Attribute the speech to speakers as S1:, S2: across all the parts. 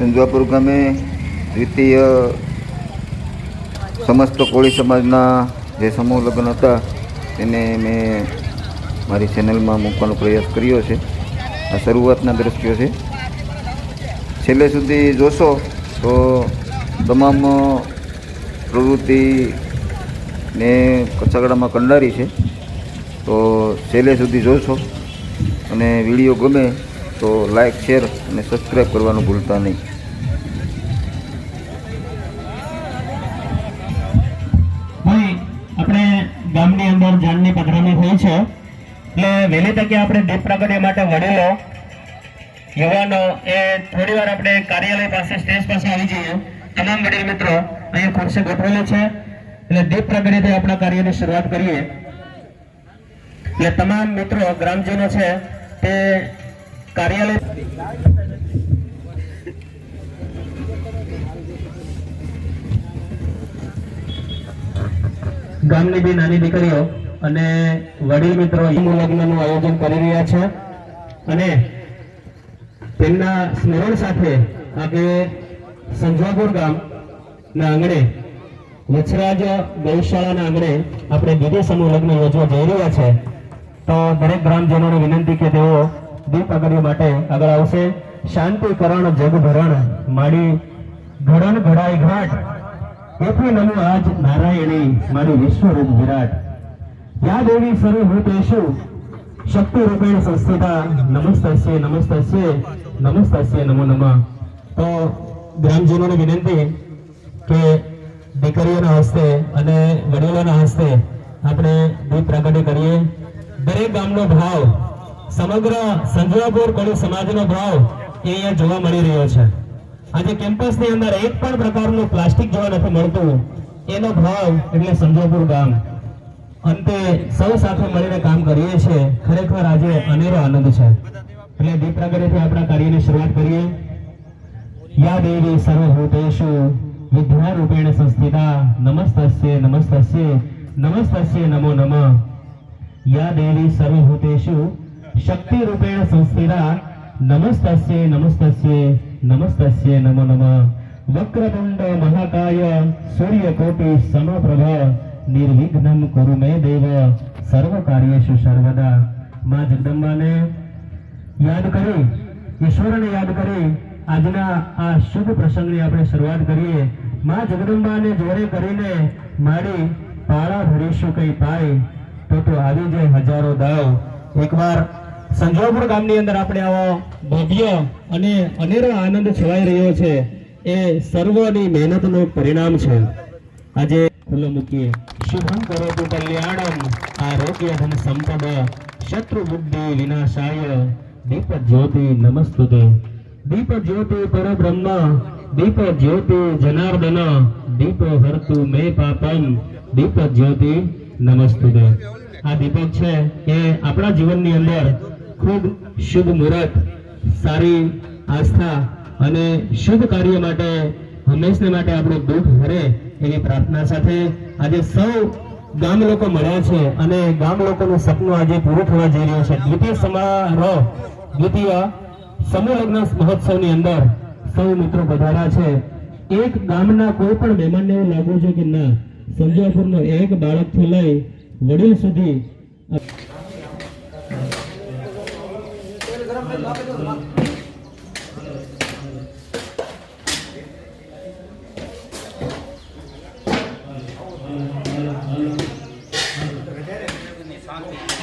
S1: સંજવાપુર ગામે દ્વિતીય સમસ્ત કોળી સમાજના જે સમૂહ લગ્ન હતા, તેને મેં મારી ચેનલમાં મૂકવાનો પ્રયાસ કર્યો છે. આ શરૂઆતના દ્રશ્યો છે. છેલ્લે સુધી જોશો તો તમામ પ્રવૃત્તિ ને કચાગડામાં કંડારી છે. તો છેલ્લે સુધી જોશો અને વીડિયો ગમે તો લાઈક શેર અને સબસ્ક્રાઈબ કરવાનું ભૂલતા નહીં.
S2: વહેલી તકે આપણે દીપ પ્રગટ્ય માટે વડીલો યુવાનો એ થોડી વાર આપણે કાર્યાલય પાસે, સ્ટેજ પાસે આવી જઈએ. તમામ વડીલ મિત્રો અહીંયા ખુરશી ગોઠવેલી છે. એટલે દીપ પ્રગટ્યથી આપણા કાર્યની શરૂઆત કરીએ. એટલે તમામ મિત્રો, ગ્રામજનો છે, તે કાર્યાલય ગામની બી નાની દીકરીઓ અને વડીલ મિત્રો લગ્નનું આયોજન કરી રહ્યા છે. અને તેમના સ્મરણ સાથે આજે સંજવાપુર ગામ ના આંગણે વછરાજ ગૌશાળાના આંગણે આપણે બીજે સમૂહ લગ્ન યોજવા જઈ રહ્યા છે. તો દરેક ગ્રામજનોને વિનંતી કે તેઓ દીપ અગર્ય માટે આગળ આવશે. શાંતિકરણ, જગભરણ માડી ઘડન ઘડાય ઘાટ. તેથી નમો આજ નારાયણી, મારી વિશ્વરૂપ વિરાટ. યા દેવી સર્વભૂતેષુ શક્તિ રૂપેણ સંસ્થિતા નમસ્તસ્ય નમસ્તસ્ય નમસ્તે નમો નમઃ. તો ગ્રામજનોને વિનંતી કે દીકરીઓના હસ્તે અને વડીલોના હસ્તે આપણે દીપ પ્રગટ કરીએ. દરેક ગામનો ભાવ, સમગ્ર સંજવાપુર કડી સમાજનો ભાવ એ અહીંયા જોવા મળી રહ્યો છે. આજે કેમ્પસની અંદર એક પણ પ્રકારનું પ્લાસ્ટિક જોવા નથી મળતું. એનો ભાવ એટલે સંજોપુર ગામ. અંતે સૌ સાથે મળીને કામ કરીએ છીએ. ખરેખર આજે અનેરો આનંદ છે. એટલે દીપ પ્રાગટ્યથી આપણા કાર્યની શરૂઆત કરીએ. યા દેવી સર્વભૂતેશુ વિદ્યા રૂપેણ સંસ્થિતા નમસ્તસ્ય નમસ્તસ્ય નમસ્તસ્ય નમો નમઃ. યા દેવી સર્વભૂતેશુ શક્તિ રૂપેણ સંસ્થિતા નમસ્તસ્ય નમસ્તસ્ય નમસ્તસ્ય નમો નમઃ. વક્રતુંડ મહાકાય સૂર્યકોટિ સમપ્રભ. નિર્વિઘ્નમ કુરુ મે દેવ સર્વ કાર્યેશુ સર્વદા માં જગદંબાને યાદ કરી ઈશ્વરને યાદ કરી આજના આ શુભ પ્રસંગની આપણે શરૂઆત કરીએ માં જગદંબાને જોરે કરીને મારી પાળા ભરીશું કઈ પાય તો તો આવી જાય હજારો દાવ એકવાર સંજોપુર ગામની અંદર આપણે આવો ભવ્ય અને અનેરો આનંદ છવાઈ રહ્યો છે. એ સર્વની મહેનતનું પરિણામ છે. આજે શુભમ કરોતુ કલ્યાણમ. આરોગ્ય ધન સંપદ. શત્રુ બુદ્ધિ વિનાશાય. દીપ જ્યોતિ નમસ્તુતે. દીપ જ્યોતિ પરબ્રહ્મ. દીપ જ્યોતિ જનાર્દન. દીપ હરતુ મે પાપમ. દીપ જ્યોતિ નમસ્તુતે. આ દીપક છે એ આપણા જીવનની અંદર ખૂબ શુભ મુહૂર્ત, સારી આસ્થા અને શુભ કાર્ય માટે હંમેશને માટે આપણું દુઃખ હરે એવી પ્રાર્થના સાથે આજે સૌ ગામ લોકો મળ્યા છે અને ગામ લોકોનું સપનું આજે પૂરું થવા જઈ રહ્યું છે. દ્વિતીય સમારોહ, દ્વિતીય સમૂહ લગ્ન મહોત્સવની અંદર સૌ મિત્રો પધાર્યા છે. એક ગામના કોઈ પણ મહેમાનને એવું લાગવું છે કે ના સંજયપુરનો એક બાળકથી લઈ વડીલ સુધી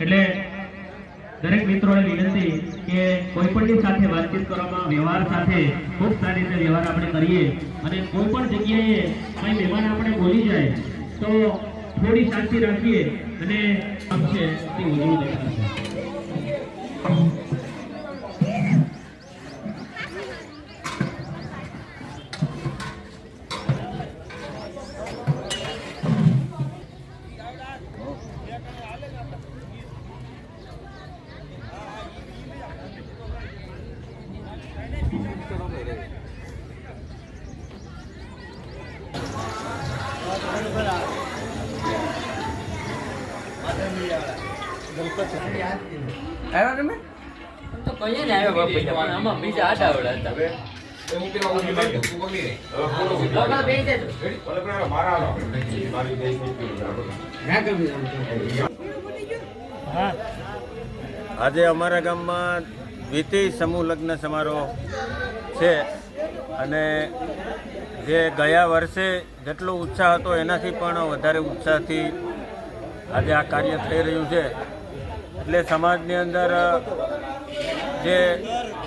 S2: એટલે દરેક મિત્રોને વિનંતી કે કોઈ પણની સાથે વાતચીત કરવામાં વ્યવહાર સાથે ખૂબ સારી રીતે વ્યવહાર આપણે કરીએ અને કોઈ પણ જગ્યાએ કોઈ મહેમાન આપણે બોલી જાય, તો થોડી શાંતિ રાખીએ અને છે તે ઉજળું દેખાશે.
S3: આવ્યા તમે?
S2: તો કહીએ ને આવ્યા બાપુ પણ આમાં બીજા આડાવડા હતા. લોકોને બેસી દેજો.
S4: આજે અમારા ગામમાં દ્વિતીય સમૂહ લગ્ન સમારોહ છે અને જે ગયા વર્ષે જેટલો ઉત્સાહ હતો એનાથી પણ વધારે ઉત્સાહથી આજે આ કાર્ય થઈ રહ્યું છે. એટલે સમાજની અંદર જે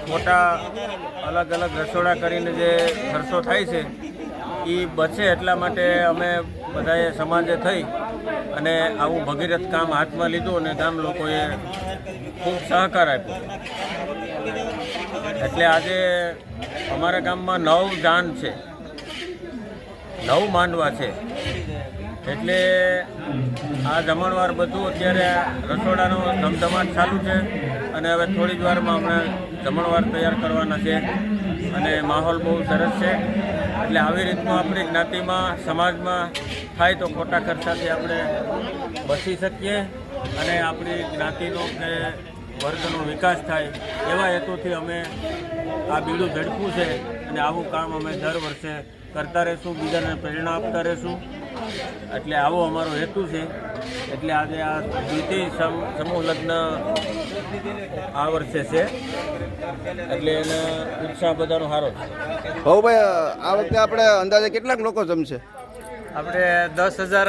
S4: મોટા અલગ અલગ રસોડા કરીને જે ખર્ચો થાય છે એ બચે એટલા માટે અમે બધાએ સમાજે થઈ અને આવું ભગીરથ કામ હાથમાં લીધું અને ગામ લોકોએ ખૂબ સહકાર આપ્યો. એટલે આજે અમારા ગામમાં નવ દાન છે. નવ માંડવા છે. એટલે આ જમણવાર બધું અત્યારે રસોડાનો ધમધમાટ ચાલુ છે અને હવે થોડી જ વારમાં અમને જમણવાર તૈયાર કરવાના છે અને માહોલ બહુ સરસ છે. એટલે આવી રીતનું આપણી જ્ઞાતિમાં, સમાજમાં થાય તો ખોટા ખર્ચાથી આપણે બચી શકીએ અને આપણી જ્ઞાતિનો કે વર્ગનો વિકાસ થાય એવા હેતુથી અમે આ બીડું ઝડપું છે અને આવું કામ અમે દર વર્ષે કરતા રહીશું, બીજાને પ્રેરણા આપતા રહીશું. એટલે આવો અમારો હેતુ છે. એટલે આજે આ દ્વિતીય સમ- સમૂહ લગ્ન આ વર્ષે છે. એટલે એને ઉત્સાહ બધાનો સારો છે.
S1: હવ ભાઈ આ વખતે આપણે અંદાજે કેટલાક લોકો જમશે?
S4: આપણે દસ હજાર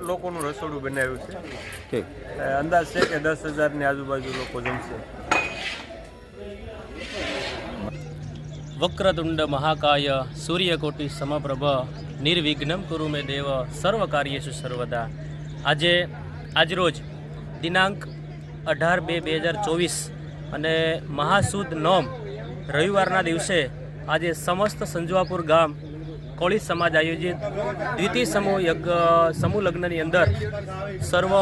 S4: લોકોનું રસોડું બનાવ્યું છે.
S1: ઠીક.
S4: અંદાજ છે કે દસ હજારની આજુબાજુ લોકો જમશે.
S2: વક્રતુંડ મહાકાય સૂર્યકોટી સમપ્રભ નિર્વિઘ્નમ કુરુ મે દેવ સર્વ કાર્યેશુ સર્વદા. આજે, આજરોજ દિનાંક અઢાર બે બે હજાર ચોવીસ અને મહાસુદ નોમ રવિવારના દિવસે આજે સમસ્ત સંજવાપુર ગામ કોળી સમાજ આયોજિત દ્વિતીય સમૂહ યજ્ઞ, સમૂહ લગ્નની અંદર સર્વ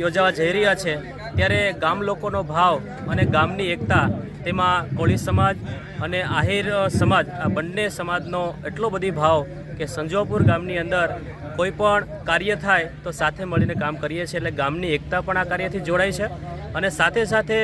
S2: યોજાવા જઈ રહ્યા છે. ત્યારે ગામ લોકોનો ભાવ અને ગામની એકતા, તેમાં કોળી સમાજ અને આહિર સમાજ, આ બંને સમાજનો એટલો બધી ભાવ કે સંજોપુર ગામની અંદર કોઈ પણ કાર્ય થાય તો સાથે મળીને કામ કરીએ છીએ. એટલે ગામની એકતા પણ આ કાર્યથી જોડાય છે. અને સાથે સાથે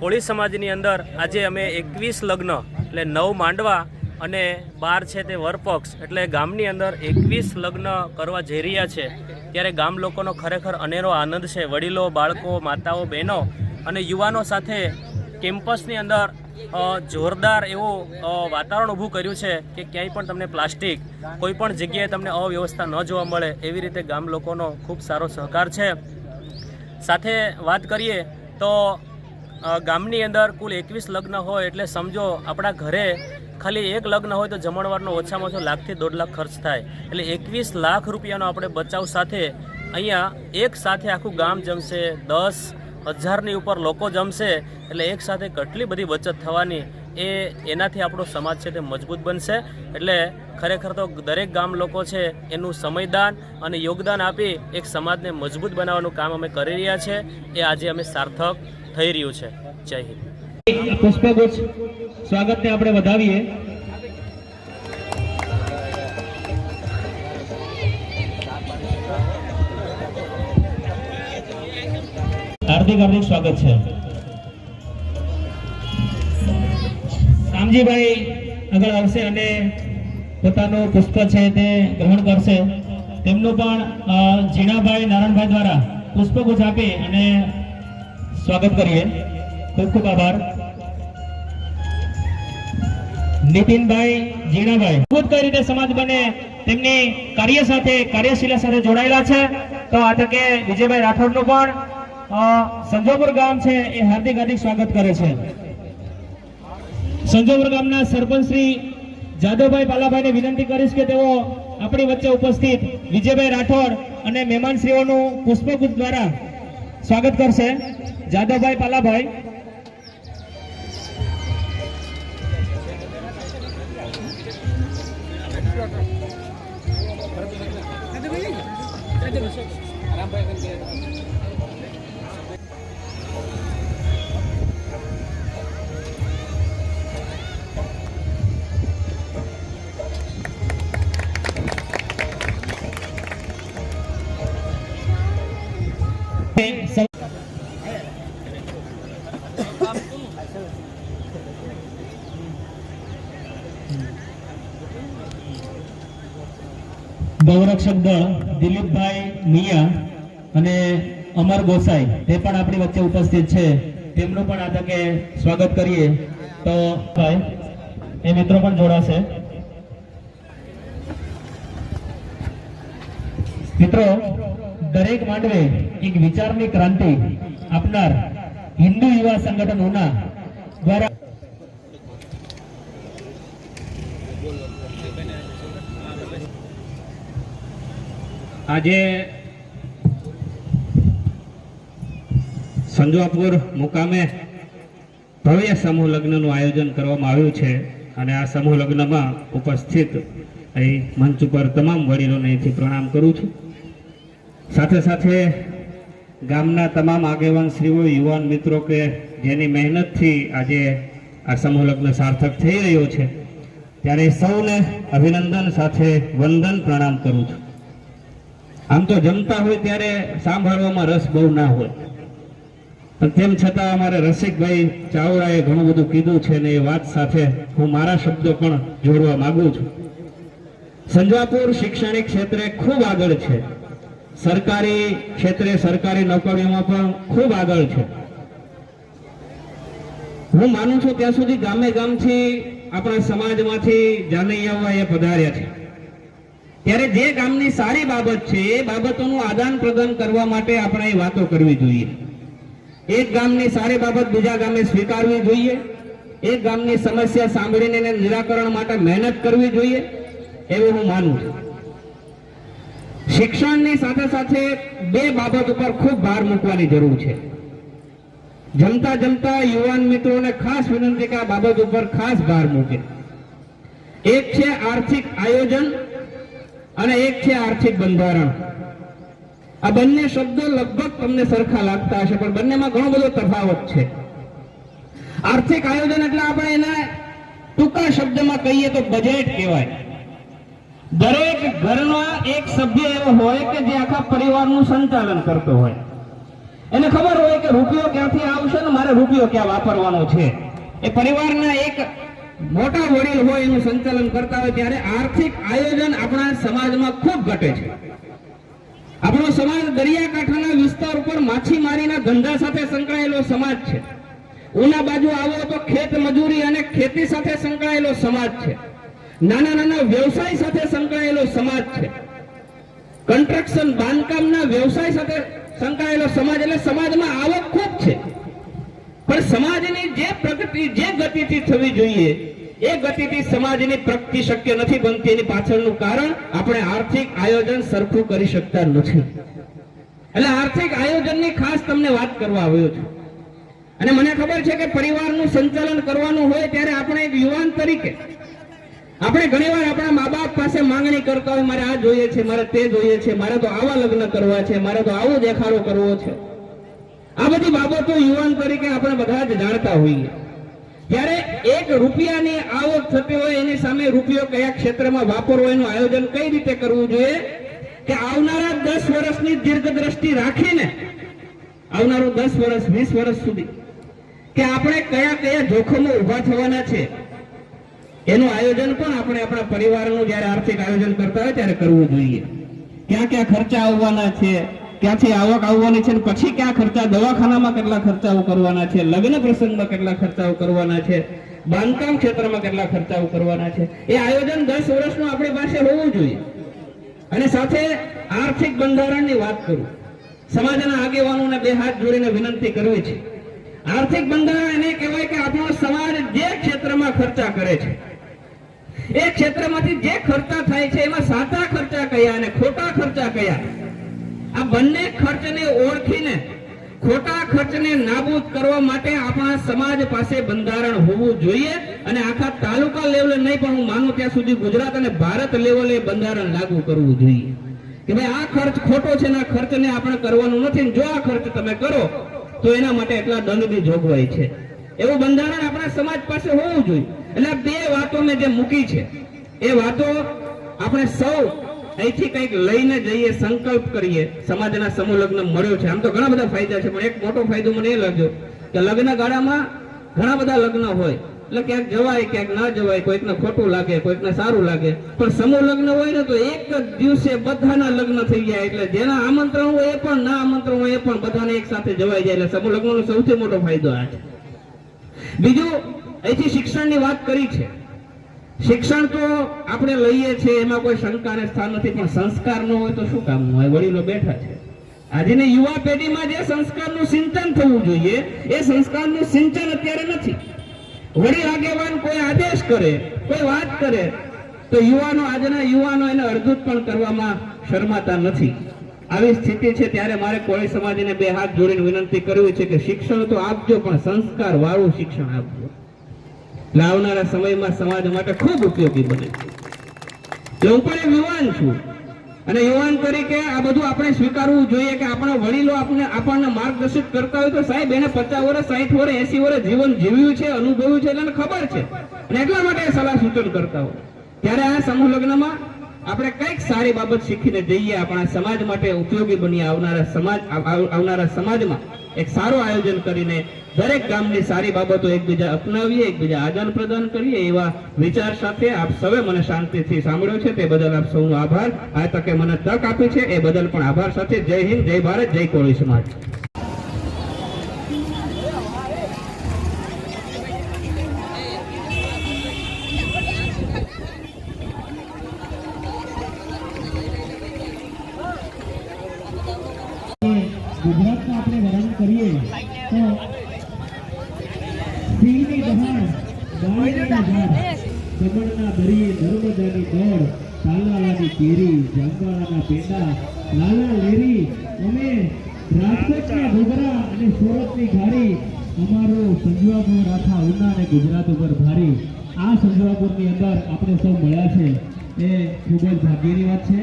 S2: કોળી સમાજની અંદર આજે અમે એકવીસ લગ્ન, એટલે નવ માંડવા અને બાર છે તે વરપક્ષ, એટલે ગામની અંદર એકવીસ લગ્ન કરવા જઈ રહ્યા છે. ત્યારે ગામ લોકોનો ખરેખર અનેરો આનંદ છે. વડીલો, બાળકો, માતાઓ, બહેનો અને યુવાનો સાથે કેમ્પસની અંદર જોરદાર એવું વાતાવરણ ઊભું કર્યું છે કે ક્યાંય પણ તમને પ્લાસ્ટિક, કોઈ પણ જગ્યાએ તમને અવ્યવસ્થા ન જોવા મળે એવી રીતે ગામ લોકોનો ખૂબ સારો સહકાર છે. સાથે વાત કરીએ તો ગામની અંદર કુલ એકવીસ લગ્ન હોય એટલે સમજો આપણા ઘરે ખાલી એક લગ્ન હોય તો જમણવારનો ઓછામાં ઓછો લાખથી દોઢ લાખ ખર્ચ થાય. એટલે એકવીસ લાખ રૂપિયાનો આપણે બચાવ સાથે અહીંયા એક સાથે આખું ગામ જમશે, દસ હજારની ઉપર લોકો જમશે, એટલે એક સાથે કેટલી બધી બચત થવાની એ એનાથી આપણો સમાજ છે તે મજબૂત બનશે. એટલે ખરેખર તો દરેક ગામ લોકો છે એનું સમયદાન અને યોગદાન આપી એક સમાજને મજબૂત બનાવવાનું કામ અમે કરી રહ્યા છે. એ આજે અમે સાર્થક થઈ રહ્યું છે. જય હિન્દ.
S5: સ્વાગતને આપણે વધાવીએ. હાર્દિક હાર્દિક સ્વાગત છે. રામજીભાઈ આગળ આવશે અને પોતાનું પુષ્પ છે તે ગ્રહણ કરશે. તેમનું પણ જીણાભાઈ નારાયણભાઈ દ્વારા પુષ્પગુચ્છ આપી અને સ્વાગત કરીએ. ખૂબ ખૂબ આભાર. નીતિનભાઈ જીણાભાઈ ખુદ કઈ સમાજ બને તેમની કાર્ય સાથે, કાર્યશીલા સાથે જોડાયેલા છે. તો આ તકે વિજયભાઈ રાઠોડનું પણ સંજોપુર ગામ છે એ હાર્દિક હાર્દિક સ્વાગત કરે છે. સંજોપુર ગામના સરપંચ શ્રી જાદવભાઈ પાલાભાઈને વિનંતી કરીશ કે તેઓ આપણી વચ્ચે ઉપસ્થિત વિજયભાઈ રાઠોડ અને મહેમાનશ્રીઓનું પુષ્પગુચ્છ દ્વારા સ્વાગત કરશે. Jadavbhai Palabhai
S6: Bawa rakyat dah. દિલીપભાઈ મિયા અને અમર ગોસાઈ, તે પણ આપણી વચ્ચે ઉપસ્થિત છે. તેમનું પણ આ તકે સ્વાગત કરીએ. તો ભાઈ, એ મિત્રો પણ જોડાશે. મિત્રો, દરેક માંડવે એક વિચારની ક્રાંતિ આપનાર હિન્દુ યુવા સંગઠન ઉના દ્વારા આજે સંજવાપુર મુકામે ભવ્ય સમૂહ લગ્નનું આયોજન કરવામાં આવ્યું છે અને આ સમૂહ લગ્નમાં ઉપસ્થિત અહીં મંચ ઉપર તમામ વડીલોને અહીંથી પ્રણામ કરું છું. સાથે સાથે ગામના તમામ આગેવાન શ્રીઓ, યુવાન મિત્રો કે જેની મહેનતથી આજે આ સમૂહ લગ્ન સાર્થક થઈ રહ્યો છે, ત્યારે સૌને અભિનંદન સાથે વંદન પ્રણામ કરું છું. આમ તો જમતા હોય ત્યારે સાંભળવામાં રસ બહુ ના હોય. પણ તેમ છતાં અમારે રસિકભાઈ ચાવડાએ ઘણું બધું કીધું છે ને એ વાત સાથે હું મારા શબ્દો પણ જોડવા માંગુ છું. સંજવાપુર શૈક્ષણિક ક્ષેત્રે ખૂબ આગળ છે. સરકારી ક્ષેત્રે સરકારી નોકરીઓમાં પણ ખૂબ આગળ છે. હું માનું છું ત્યાં સુધી ગામે ગામથી આપણા સમાજમાંથી જાનૈયાઓ એ પધાર્યા છે. ત્યારે જે ગામની સારી બાબત છે, એ બાબતોનું આદાન પ્રદાન કરવા માટે આપણે વાતો કરવી જોઈએ. એક ગામની સારી બાબત બીજા ગામે સ્વીકારવી જોઈએ. એક ગામની સમસ્યા સાંભળીને એને નિરાકરણ માટે મહેનત કરવી જોઈએ, એવું હું માનું છું. શિક્ષણની સાથે સાથે બે બાબત ઉપર ખૂબ ભાર મૂકવાની જરૂર છે. જમતા જમતા યુવાન મિત્રોને ખાસ વિનંતી કે આ બાબત ઉપર ખાસ ભાર મૂકે. એક છે આર્થિક આયોજન અને એક છે આર્થિક બંધારણ. આ બંને શબ્દો લગભગ તમને સરખા લાગતા હશે, પણ બંનેમાં ઘણો બધો તફાવત છે. આર્થિક આયોજન એટલે આપણે એના ટૂંકા શબ્દમાં કહીએ તો બજેટ કહેવાય. દરેક ઘરમાં એક સભ્ય એવો હોય કે જે આખા પરિવારનું સંચાલન કરતો હોય. એને ખબર હોય કે રૂપિયો ક્યાંથી આવશે ને મારે રૂપિયો ક્યાં વાપરવાનો છે? એ પરિવારના એક મોટા વડીલ હોય એનું સંચાલન કરતા હોય ત્યારે આર્થિક આયોજન આપણા સમાજમાં ખૂબ ઘટે છે. આપણો સમાજ દરિયાકાંઠાના વિસ્તાર ઉપર માછીમારીના ધંધા સાથે સંકળાયેલો સમાજ છે. ઉના બાજુ આવો તો ખેત મજૂરી અને ખેતી સાથે સંકળાયેલો સમાજ છે. નાના નાના વ્યવસાય સાથે સંકળાયેલો સમાજ છે. કન્સ્ટ્રક્શન બાંધકામના વ્યવસાય સાથે સંકળાયેલો સમાજ એટલે સમાજમાં આવક ખૂબ છે. પણ સમાજની જે પ્રગતિ, જે ગતિથી થવી જોઈએ એ ગતિથી સમાજની પ્રગતિ શક્ય નથી બનતી. એની પાછળનું કારણ આપણે આર્થિક આયોજન સરખું કરી શકતા નથી. એટલે આર્થિક આયોજનની ખાસ તમને વાત કરવા આવ્યો છું. અને મને ખબર છે કે પરિવારનું સંચાલન કરવાનું હોય ત્યારે આપણે એક યુવાન તરીકે, આપણે ઘણીવાર આપણા મા બાપ પાસે માંગણી કરતા હોય, મારે આ જોઈએ છે, મારે તે જોઈએ છે, મારે તો આવા લગ્ન કરવા છે, મારે તો આવો દેખાડો કરવો છે. આ બધી બાબતો યુવાન તરીકે આપણે બધા જ જાણતા હોઈએ. ત્યારે એક રૂપિયાની આવક થતી હોય, એની સામે રૂપિયો કયા ક્ષેત્રમાં વાપરવો એનું આયોજન કઈ રીતે કરવું જોઈએ? કે આવનારા દસ વર્ષની દીર્ઘ દ્રષ્ટિ રાખીને, આવનારું દસ વર્ષ, વીસ વર્ષ સુધી, કે આપણે કયા કયા જોખમો ઊભા થવાના છે, એનું આયોજન પણ આપણે આપણા પરિવારનું જ્યારે આર્થિક આયોજન કરતા હોય ત્યારે કરવું જોઈએ. ક્યાં ક્યાં ખર્ચા આવવાના છે ક્યાંથી આવક આવવાની છે પછી ક્યાં ખર્ચા? દવાખાનામાં કેટલા ખર્ચાઓ કરવાના છે? લગ્ન પ્રસંગમાં કેટલા ખર્ચાઓ કરવાના છે? બાંધકામ ક્ષેત્રમાં કેટલા ખર્ચાઓ કરવાના છે? એ આયોજન દસ વર્ષનું આપણી પાસે હોવું જોઈએ. અને સાથે આર્થિક બંધારણની વાત કરું. સમાજના આગેવાનોને બે હાથ જોડીને વિનંતી કરવી છે. આર્થિક બંધારણ એને કહેવાય કે આપણો સમાજ જે ક્ષેત્રમાં ખર્ચા કરે છે, એ ક્ષેત્રમાંથી જે ખર્ચા થાય છે, એમાં સાચા ખર્ચા કયા અને ખોટા ખર્ચા કયા? આ બંને ખર્ચને ઓળખીને, ખોટા ખર્ચને નાબૂદ કરવા માટે આપણા સમાજ પાસે બંધારણ હોવું જોઈએ અને આખા તાલુકા લેવલે નહીં, પણ હું માનું ત્યાં સુધી ગુજરાત અને ભારત લેવલે બંધારણ લાગુ કરવું જોઈએ. કે ભાઈ આ ખર્ચ ખોટો છે આ ખર્ચને આપણે કરવાનું નથી જો આ ખર્ચ તમે કરો, તો એના માટે એટલા દંડની જોગવાઈ છે. એવું બંધારણ આપણા સમાજ પાસે હોવું જોઈએ. એટલે બે વાતો મેં જે મૂકી છે, એ વાતો આપણે સૌ
S2: અહીંથી કંઈક લઈને જઈએ, સંકલ્પ કરીએ. સમાજના સમૂહ લગ્ન મળ્યો છે. આમ તો ઘણા બધા ફાયદા છે, પણ એક મોટો ફાયદો મને એ લાગ્યો કે લગ્ન ગાળામાં ઘણા બધા લગ્ન હોય. એટલે ક્યાંક જવાય, ક્યાંક ના જવાય, કોઈકને ખોટું લાગે, કોઈકને સારું લાગે. પણ સમૂહ લગ્ન હોય ને તો એક જ દિવસે બધાના લગ્ન થઈ જાય. એટલે જેના આમંત્રણ હોય એ પણ, ના આમંત્રણ હોય એ પણ બધાને એક સાથે જવાય જાય. એટલે સમૂહ લગ્નનો સૌથી મોટો ફાયદો આ છે. બીજું, અહીંથી શિક્ષણની વાત કરી છે. શિક્ષણ તો આપણે લઈએ છીએ, એમાં કોઈ શંકાને સ્થાન નથી, પણ સંસ્કાર ન હોય તો શું કામ? હોય વડીલો બેઠા છે. આજની યુવા પેઢીમાં જે સંસ્કારનું સિંચન થવું જોઈએ, એ સંસ્કારનું સિંચન અત્યારે નથી. વડીલ આગેવાન કોઈ આદેશ કરે, કોઈ વાત કરે, તો યુવાનો, આજના યુવાનો એને અર્ધુત પણ કરવામાં શરમાતા નથી. આવી સ્થિતિ છે, ત્યારે મારે કોળી સમાજને બે હાથ જોડીને વિનંતી કરવી છે કે શિક્ષણ તો આપજો, પણ સંસ્કાર વાળું શિક્ષણ આપજો. એટલે આવનારા સમયમાં સમાજ માટે ખૂબ ઉપયોગી બને છે. હું પણ એક યુવાન છું. અને યુવાન તરીકે આ બધું આપણે સ્વીકારવું જોઈએ કે આપણા વડીલો આપણે આપણને માર્ગદર્શિત કરતા હોય તો સાહેબ, એને પચાસ વર્ષ સાહીઠ વર્ષ, એસી વર્ષ જીવન જીવ્યું છે, અનુભવ્યું છે એટલે ખબર છે. અને એટલા માટે સલાહ સૂચન કરતા હોય. ત્યારે આ સમૂહ લગ્નમાં આપણે કંઈક સારી બાબત શીખીને જઈએ, આપણા સમાજ માટે ઉપયોગી બનીએ, આવનારા સમાજ આવનારા સમાજમાં. એક સારું આયોજન કરીને દરેક ગામની સારી બાબતો એકબીજા અપનાવીએ, એકબીજા આદાન પ્રદાન કરીએ એવા વિચાર સાથે આપ સૌએ મને શાંતિથી સાંભળ્યો છે. તે બદલ આપ સૌનો આભાર. આ તકે મને તક આપી છે. એ બદલ પણ આભાર સાથે. જય હિન્દ, જય ભારત, જય કોળી સમાજ. સંજવાપુર આખા ઉના અને ગુજરાત ઉપર ભારી આ સંજવાપુરની અંદર આપણે સૌ મળ્યા છે. એ ખૂબ જ ભાગ્યની વાત છે.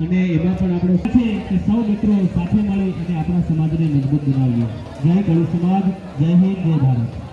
S2: અને એમાં પણ આપણે છે કે સૌ મિત્રો સાથે મળી અને આપણા સમાજને મજબૂત બનાવીએ. જય કળુ સમાજ, જય હિન્દ, જય ભારત.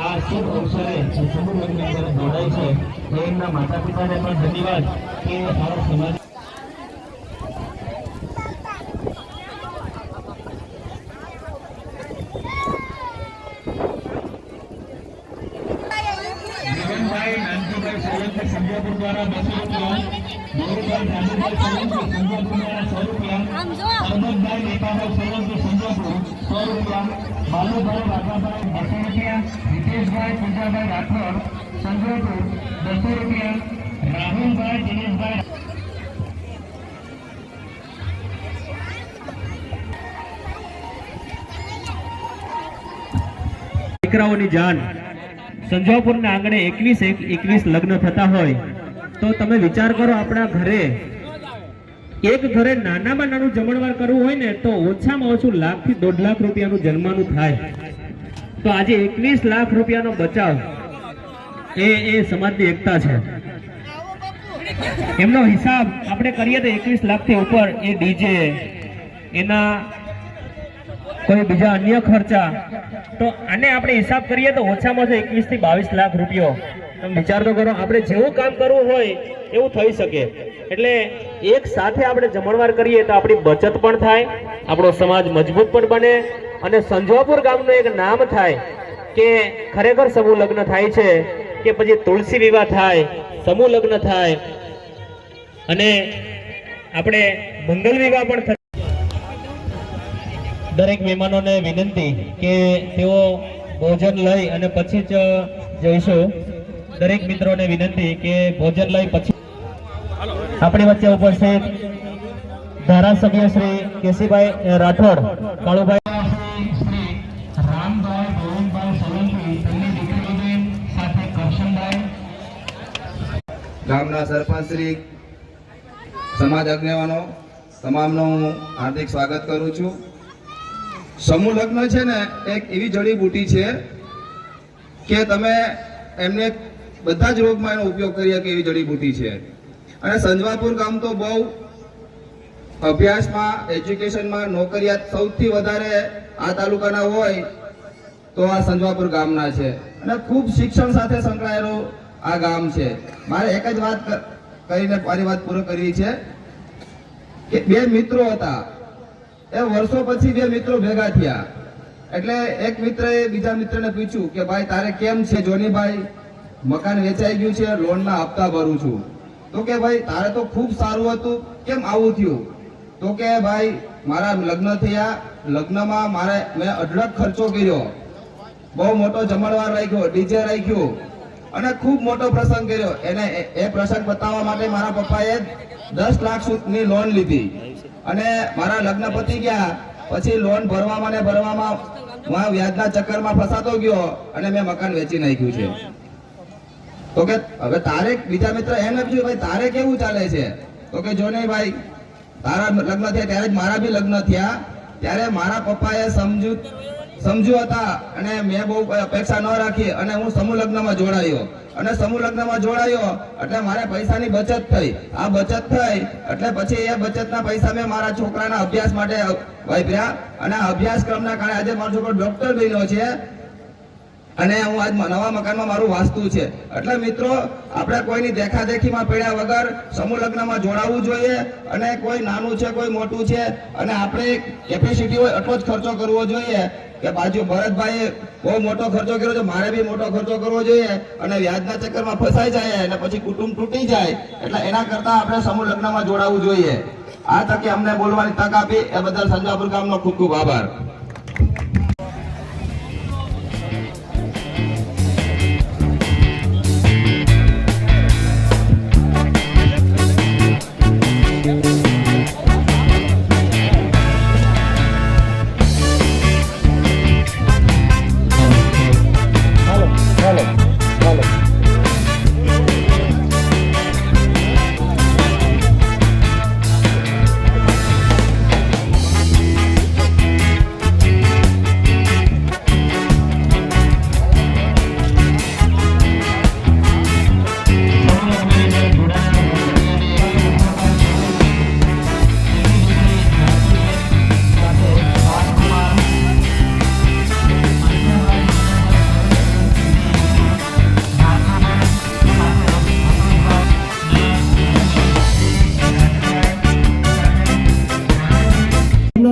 S2: આ શુભ અવસરે જે સમૂહ લગ્નની અંદર જોડાય છે તો એમના માતા પિતાને પણ ધન્યવાદ કે આ સમાજ સંજયપુર દ્વારા બસો રૂપિયા ગૌરવભાઈ સંજયપુર દ્વારા સો રૂપિયા. સોલંકી સંજયપુર સો રૂપિયા. બાલુભાઈ વાઘાભાઈ રૂપિયા હિતેશભાઈ પૂજાભાઈ રાઠોડ, સંજયપુર બસો રૂપિયા, રાહુલભાઈ દિનેશભાઈ દીકરાઓની જાન. સંજોપુરના આંગણે એકવીસ એકવીસ લગ્ન થતા હોય, તો તમે વિચાર કરો આપણા ઘરે એક ઘરે નાનામાં નાનું જમણવાર કરવું હોય ને, તો ઓછામાં ઓછું લાખથી દોઢ લાખ રૂપિયાનું જન્માનું થાય. તો આજે એકવીસ લાખ રૂપિયાનો બચાવ એ એ સમાજની એકતા છે. એમનો હિસાબ આપણે કરીએ તો એકવીસ લાખથી ઉપર એ ડીજે, એના કોઈ બીજા અન્ય ખર્ચા. તો આને આપણે હિસાબ કરીએ તો ઓછામાં ઓછા એકવીસથી બાવીસ લાખ રૂપિયો વિચાર તો કરો, આપણે જેવું કામ કરવું હોય, એવું થઈ શકે. એટલે એક સાથે આપણે જમણવાર કરીએ તો આપણી બચત પણ થાય, આપણો સમાજ મજબૂત પણ બને, અને સંજોપુર ગામનું એક નામ થાય કે ખરેખર સમૂહ લગ્ન થાય છે, કે પછી તુલસી વિવાહ થાય, સમૂહ લગ્ન થાય, અને આપણે મંગલ વિવાહ પણ થાય. દરેક મહેમાનોને વિનંતી કે તેઓ ભોજન લઈ અને પછી જ જઈશું. દરેક મિત્રોને વિનંતી કે ભોજન લઈ પછી આપણી વચ્ચે ઉપસ્થિત ધારાસભ્ય શ્રી કેસીભાઈ રાઠોડ કાળુભાઈ
S7: ગામના સરપંચ શ્રી સમાજ આગેવાનો તમામનું હું હાર્દિક સ્વાગત કરું છું. સમૂહ લગ્ન છે ને એક એવી જડીબુટી છે કે તમે એમને બધા જ રોગમાં એનો ઉપયોગ કરી શકે એવી જડીબુટી છે. અને સંજવાપુર ગામ તો બહુ અભ્યાસમાં એજ્યુકેશનમાં નોકરિયાત સૌથી વધારે આ તાલુકાના હોય તો આ સંજવાપુર ગામના છે. અને ખૂબ શિક્ષણ સાથે સંકળાયેલું આ ગામ છે. મારે એક જ વાત કરીને મારી વાત પૂરો કરવી છે કે બે મિત્રો હતા. એ વર્ષો પછી બે મિત્રો ભેગા થયા. એટલે એક મિત્રએ બીજા મિત્રને પૂછ્યું કે, ભાઈ, તારે કેમ છે? જોનીભાઈ મકાન વેચાઈ ગયું છે લોનના હપ્તા ભરું છું. તો કે ભાઈ, તારે તો ખૂબ સારું હતું, કેમ આવું થયું? તો કે ભાઈ, મારા લગ્ન થયા, લગ્નમાં મારે, મેં અઢળક ખર્ચો કર્યો. બહુ મોટો જમણવાર રાખ્યો, ડીજે રાખ્યો, અને ખૂબ મોટો પ્રસંગ કર્યો. એને એ- પ્રસંગ બતાવવા માટે મારા પપ્પાએ દસ લાખ સુધીની લોન લીધી. અને મારા લગ્ન પતી ગયા, પછી લોન ભરવામાં ને ભરવામાં વ્યાજના ચક્કરમાં ફસાતો ગયો, અને મેં મકાન વેચી નાખ્યું છે. તો કે હવે તારે બીજા મિત્ર એને પૂછ્યું ભાઈ, તારે કેવું ચાલે છે? તો કે, જો નહીં ભાઈ, તારા લગ્ન થયા, ત્યારે જ મારા બી લગ્ન થયા. ત્યારે મારા પપ્પાએ સમજુ સમજુ હતા અને મેં બહુ અપેક્ષા ન રાખી અને હું સમૂહ લગ્નમાં જોડાયો. અને સમૂહ લગ્નમાં જોડાયો એટલે મારે પૈસાની બચત થઈ. આ બચત થઈ એટલે પછી એ બચતના પૈસા મેં મારા છોકરાના અભ્યાસ માટે વાપર્યા. અને અભ્યાસક્રમના કારણે આજે મારો છોકરો ડોક્ટર બન્યો છે. અને હું આજ નવા મકાનમાં મારું વાસ્તુ છે. એટલે મિત્રો, આપણે કોઈની દેખાદેખીમાં પડ્યા વગર સમૂહ લગ્નમાં જોડાવવું જોઈએ અને કોઈ નાનું છે, કોઈ મોટું છે, અને આપણે કેપેસિટી હોય એટલો જ ખર્ચો કરવો જોઈએ કે બાજુ ભરતભાઈએ બહુ મોટો ખર્ચો કર્યો છે, મારે બી મોટો ખર્ચો કરવો જોઈએ અને વ્યાજના ચક્કરમાં ફસાઈ જાય અને પછી કુટુંબ તૂટી જાય. એટલે એના કરતા આપણે સમૂહ લગ્નમાં જોડાવવું જોઈએ. આ તકે અમને બોલવાની તક આપી. એ બદલ સંજાપુર ગામનો ખૂબ ખૂબ આભાર.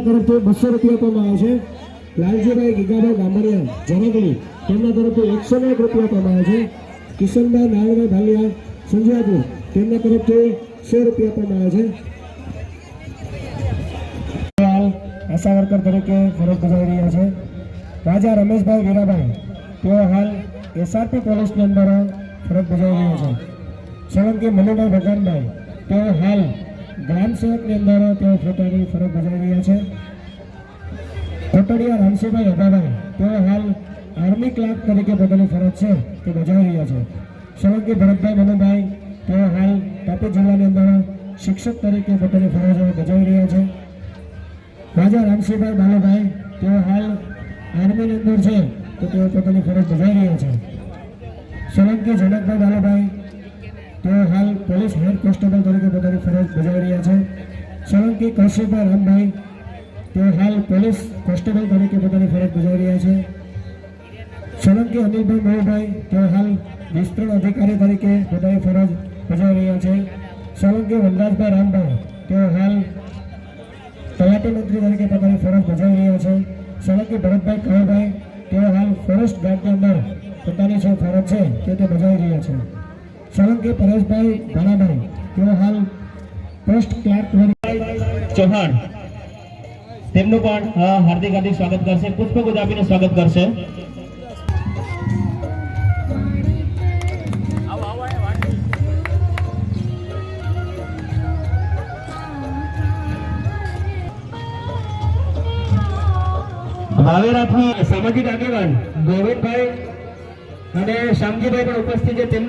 S8: તરફથી બસો રૂપિયા આપવામાં આવે છે. લાલજીભાઈ ગીગાભાઈ ગામડિયા જનગલી તેમના તરફથી એકસો એક રૂપિયા આપવામાં આવે છે. કિશનભાઈ નારાયણભાઈ ભાલિયા, સંજયાપુર, તેમના તરફથી સો રૂપિયા આપવામાં આવે છે. આશા વર્કર તરીકે ફરજ બજાવી રહ્યા છે. રાજા રમેશભાઈ વીરાભાઈ, તેઓ હાલ એસઆરપી કોલેજની અંદર ફરજ બજાવી રહ્યા છે. સોલંકી મનુભાઈ ભગવાનભાઈ, તેઓ હાલ ગ્રામ સેવકની અંદર તેઓ પોતાની ફરજ બજાવી રહ્યા છે. કોટડિયા રામસિંહભાઈ અભાભાઈ, તેઓ હાલ આર્મી ક્લાર્ક તરીકે પોતાની ફરજ છે તે બજાવી રહ્યા છે. સોલંકી ભરતભાઈ મનુભાઈ, તેઓ હાલ તાપી જિલ્લાની અંદર શિક્ષક તરીકે પોતાની ફરજ બજાવી રહ્યા છે. રાજા રામસિંહભાઈ બાલાભાઈ, તેઓ હાલ આર્મીની અંદર છે, તો તેઓ પોતાની ફરજ બજાવી રહ્યા છે. સોલંકી જનકભાઈ બાલુભાઈ તેઓ હાલ પોલીસ હેડ કોન્સ્ટેબલ તરીકે પોતાની ફરજ બજાવી રહ્યા છે. સોલંકી કૌશિકભાઈ રામભાઈ તેઓ હાલ પોલીસ કોન્સ્ટેબલ તરીકે પોતાની ફરજ બજાવી રહ્યા છે. સોલંકી અનિલભાઈ મોહભાઈ તેઓ હાલ વિસ્તરણ અધિકારી તરીકે પોતાની ફરજ બજાવી રહ્યા છે. સોલંકી વનરાજભાઈ રામભાઈ તેઓ હાલ તલાટી મંત્રી તરીકે પોતાની ફરજ બજાવી રહ્યા છે. સોલંકી ભરતભાઈ કવાભાઈ તેઓ હાલ ફોરેસ્ટ ગાર્ડની અંદર પોતાની જે ફરજ છે તે તે બજાવી રહ્યા છે. સોલંકી પરેશભાઈ ધાણાભાઈ તેઓ હાલ પોસ્ટ ક્લાર્ક
S2: ચૌહાણ તેમનું પણ હાર્દિક હાર્દિક સ્વાગત કરશે પુષ્પ આપીને સ્વાગત કરશે. ભાવેરાથી સામાજિક આગેવાન ગોવિંદભાઈ અને શ્યામજીભાઈ પણ ઉપસ્થિત છે. તેમ